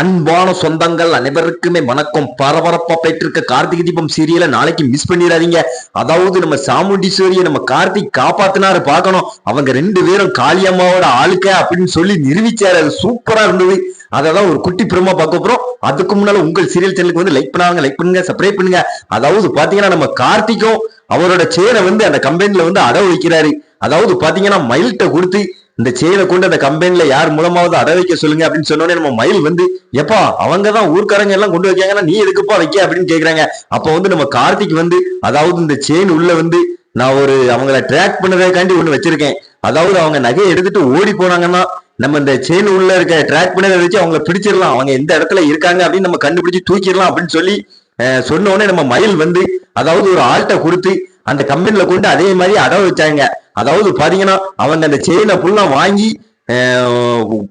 அன்பான சொந்தங்கள் அனைவருக்குமே வணக்கம். பரபரப்பா பெற்றிருக்க கார்த்திகை தீபம் சீரியலை நாளைக்கு மிஸ் பண்ணிடாதீங்க. அதாவது நம்ம சாமுண்டீஸ்வரியை நம்ம கார்த்திக் காப்பாத்தினாரு பார்க்கணும். அவங்க ரெண்டு பேரும் காளியம்மாவோட ஆளுக்க அப்படின்னு சொல்லி நிரூபிச்சாரு. அது சூப்பரா இருந்தது. அதான் ஒரு குட்டி பிரமா பார்க்க போறோம். அதுக்கு முன்னால உங்கள் சீரியல் சேனலுக்கு வந்து லைக் பண்ணாங்க லைக் பண்ணுங்க சப்ஸ்கிரைப் பண்ணுங்க. அதாவது பாத்தீங்கன்னா நம்ம கார்த்திக்கும் அவரோட சேனை வந்து அந்த கம்பெனில வந்து அடவு வைக்கிறாரு. அதாவது பாத்தீங்கன்னா மயில்கிட்ட கொடுத்து இந்த செயலை கொண்டு அந்த கம்பெனில யார் மூலமாவது அட வைக்க சொல்லுங்க அப்படின்னு சொன்னோடனே நம்ம மயில் வந்து எப்பா அவங்க தான் ஊர்க்காரங்க எல்லாம் கொண்டு வைக்காங்கன்னா நீ எதுக்குப்பா வைக்க அப்படின்னு கேக்குறாங்க. அப்ப வந்து நம்ம கார்த்திக் வந்து அதாவது இந்த செயின் உள்ள வந்து நான் ஒரு அவங்கள ட்ராக் பண்ணதுக்காண்டி ஒண்ணு வச்சிருக்கேன். அதாவது அவங்க நகையை எடுத்துட்டு ஓடி போனாங்கன்னா நம்ம இந்த செயின் உள்ள இருக்க ட்ராக் பண்ணதை வச்சு அவங்களை பிடிச்சிடலாம். அவங்க எந்த இடத்துல இருக்காங்க அப்படின்னு நம்ம கண்டுபிடிச்சு தூக்கிடலாம் அப்படின்னு சொல்லி சொன்ன உடனே நம்ம மயில் வந்து அதாவது ஒரு ஆள்கிட்ட கொடுத்து அந்த கம்பெனில கொண்டு அதே மாதிரி அடவு வச்சாங்க. அதாவது பாத்தீங்கன்னா அவங்க அந்த செயினை ஃபுல்லா வாங்கி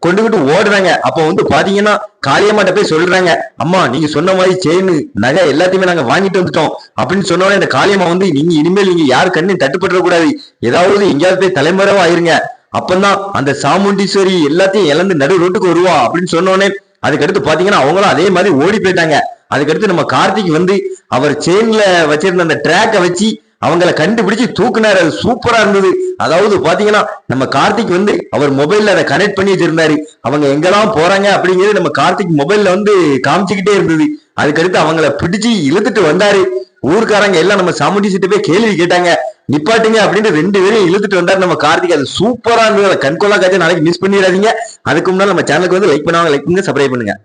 கொண்டுகிட்டு ஓடுறாங்க. அப்போ வந்து பாத்தீங்கன்னா காளியம்மாட்ட போய் சொல்றாங்க அம்மா நீங்க சொன்ன மாதிரி செயின் நகை எல்லாத்தையுமே நாங்க வாங்கிட்டு வந்துட்டோம். அப்படின்னு சொன்ன இந்த காளியம்மா வந்து நீங்க இனிமேல் நீங்க யாரு கண்ணையும் தட்டுப்பட்டுற கூடாது ஏதாவது எங்கேயாவது போய் தலைமுறைவா ஆயிருங்க அப்பந்தான் அந்த சாமுண்டீஸ்வரி எல்லாத்தையும் இழந்து நடு ரோட்டுக்கு வருவா. அப்படின்னு சொன்னோடனே அதுக்கடுத்து பாத்தீங்கன்னா அவங்களும் அதே மாதிரி ஓடி போயிட்டாங்க. அதுக்கடுத்து நம்ம கார்த்திக் வந்து அவர் செயின்ல வச்சிருந்த அந்த ட்ராக்கை வச்சு அவங்கள கண்டுபிடிச்சு தூக்குனாரு. அது சூப்பரா இருந்தது. அதாவது பாத்தீங்கன்னா நம்ம கார்த்திக் வந்து அவர் மொபைல்ல அதை கனெக்ட் பண்ணி வச்சிருந்தாரு. அவங்க எங்கெல்லாம் போறாங்க அப்படிங்கிறது நம்ம கார்த்திக் மொபைல்ல வந்து காமிச்சுக்கிட்டே இருந்தது. அதுக்கடுத்து அவங்கள பிடிச்சு இழுத்துட்டு வந்தாரு. ஊருக்காரங்க எல்லாம் நம்ம சாமுண்டி சிட்டு போய் கேள்வி கேட்டாங்க. நிப்பாட்டுங்க அப்படின்னு ரெண்டு பேரையும் இழுத்துட்டு வந்தாரு நம்ம கார்த்திக். அது சூப்பரா இருந்தது. கண்கொள்ளா காட்சி நாளைக்கு மிஸ் பண்ணிடாதீங்க. அதுக்கு முன்னாடி நம்ம சேனலுக்கு வந்து லைக் பண்ணுவாங்க. லைக் பண்ணுங்க சப்ஸ்கிரைப் பண்ணுங்க.